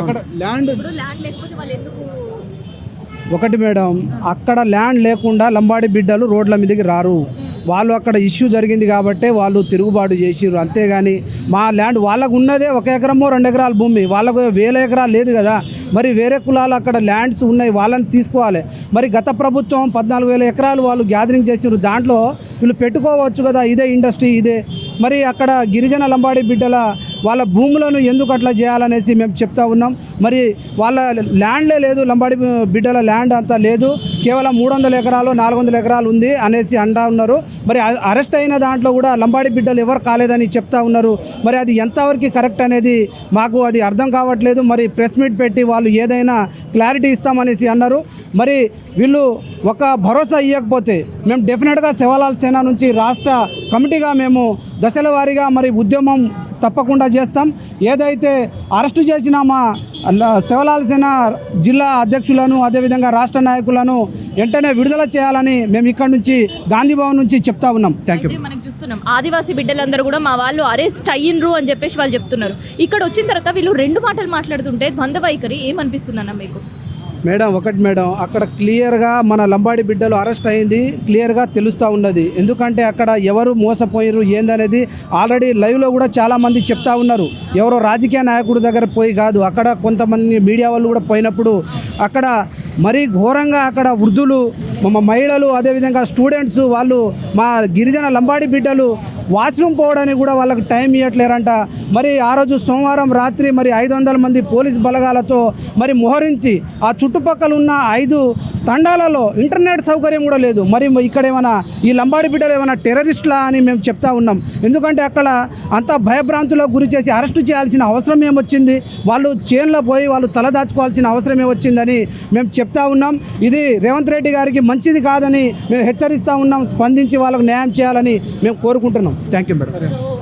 అక్కడ ల్యాండ్ ఇప్పుడు ల్యాండ్ లేకపోతే వాళ్ళు ఎందుకు ఒకటి మేడం అక్కడ ల్యాండ్ లేకుండా లంబాడి బిడ్డలు రోడ్ల మీదకి రారు. వాళ్ళు అక్కడ ఇష్యూ జరిగింది కాబట్టి వాళ్ళు తిరుగుబాటు చేసిర్రు. అంతేగాని మా ల్యాండ్ వాళ్ళకు ఉన్నదే ఒక ఎకరమో రెండు ఎకరాల భూమి. వాళ్ళకు వేల ఎకరాలు లేదు కదా. మరి వేరే కులాలు అక్కడ ల్యాండ్స్ ఉన్నాయి వాళ్ళని తీసుకోవాలి. మరి గత ప్రభుత్వం పద్నాలుగు వేల ఎకరాలు వాళ్ళు గ్యాదరింగ్ చేసిర్రు. దాంట్లో వీళ్ళు పెట్టుకోవచ్చు కదా ఇదే ఇండస్ట్రీ ఇదే. మరి అక్కడ గిరిజన లంబాడి బిడ్డల వాళ్ళ భూములను ఎందుకు అట్లా చేయాలనేసి మేము చెప్తా ఉన్నాం. మరి వాళ్ళ ల్యాండ్లే లేదు లంబాడి బిడ్డల ల్యాండ్ అంతా లేదు. కేవలం మూడు వందల ఎకరాలు నాలుగు వందల ఎకరాలు ఉంది అనేసి అంటా ఉన్నారు. మరి అరెస్ట్ అయిన దాంట్లో కూడా లంబాడి బిడ్డలు ఎవరు కాలేదని చెప్తా ఉన్నారు. మరి అది ఎంతవరకు కరెక్ట్ అనేది మాకు అది అర్థం కావట్లేదు. మరి ప్రెస్ మీట్ పెట్టి వాళ్ళు ఏదైనా క్లారిటీ ఇస్తామనేసి అన్నారు. మరి వీళ్ళు ఒక భరోసా ఇవ్వకపోతే మేము డెఫినెట్గా శివలాల్ సేన నుంచి రాష్ట్ర కమిటీగా మేము దశల వారీగా మరి ఉద్యమం తప్పకుండా చేస్తాం. ఏదైతే అరెస్టు చేసిన మా శివలాల్సిన జిల్లా అధ్యక్షులను అదేవిధంగా రాష్ట్ర నాయకులను వెంటనే విడుదల చేయాలని మేము ఇక్కడ నుంచి గాంధీ భవన్ నుంచి చెప్తా ఉన్నాం. థ్యాంక్ యూ మనం చూస్తున్నాం. ఆదివాసీ బిడ్డలందరూ కూడా మా వాళ్ళు అరెస్ట్ అయ్యిండ్రు అని చెప్పేసి వాళ్ళు చెప్తున్నారు. ఇక్కడ వచ్చిన తర్వాత వీళ్ళు రెండు మాటలు మాట్లాడుతుంటే ద్వంద్వ వైఖరి ఏమనిపిస్తుందన్న మీకు? మేడం ఒకటి మేడం అక్కడ క్లియర్గా మన లంబాడి బిడ్డలు అరెస్ట్ అయింది క్లియర్గా తెలుస్తూ ఉన్నది. ఎందుకంటే అక్కడ ఎవరు మోసపోయారు ఏందనేది ఆల్రెడీ లైవ్లో కూడా చాలామంది చెప్తా ఉన్నారు. ఎవరో రాజకీయ నాయకుడి దగ్గర పోయి కాదు అక్కడ కొంతమంది మీడియా వాళ్ళు కూడా పోయినప్పుడు అక్కడ మరీ ఘోరంగా అక్కడ వృద్ధులు మా మహిళలు అదేవిధంగా స్టూడెంట్స్ వాళ్ళు మా గిరిజన లంబాడి బిడ్డలు వాష్రూమ్ పోవడానికి కూడా వాళ్ళకి టైం ఇవ్వట్లేరంట మరి ఆ రోజు సోమవారం రాత్రి మరి ఐదు వందల మంది పోలీస్ బలగాలతో మరి మోహరించి ఆ చుట్టుపక్కల ఉన్న ఐదు తండాలలో ఇంటర్నెట్ సౌకర్యం కూడా లేదు. మరి ఇక్కడ ఏమైనా ఈ లంబాడి బిడ్డలు ఏమైనా టెర్రరిస్ట్లా అని మేము చెప్తా ఉన్నాం. ఎందుకంటే అక్కడ అంతా భయభ్రాంతులకు గురి చేసి అరెస్టు చేయాల్సిన అవసరం ఏమొచ్చింది? వాళ్ళు చేన్లో పోయి వాళ్ళు తల దాచుకోవాల్సిన అవసరం ఏమొచ్చిందని మేము చెప్తా ఉన్నాం. ఇది రేవంత్ రెడ్డి గారికి మంచిది కాదని మేము హెచ్చరిస్తూ ఉన్నాం. స్పందించి వాళ్ళకు న్యాయం చేయాలని మేము కోరుకుంటున్నాం. Thank you madam.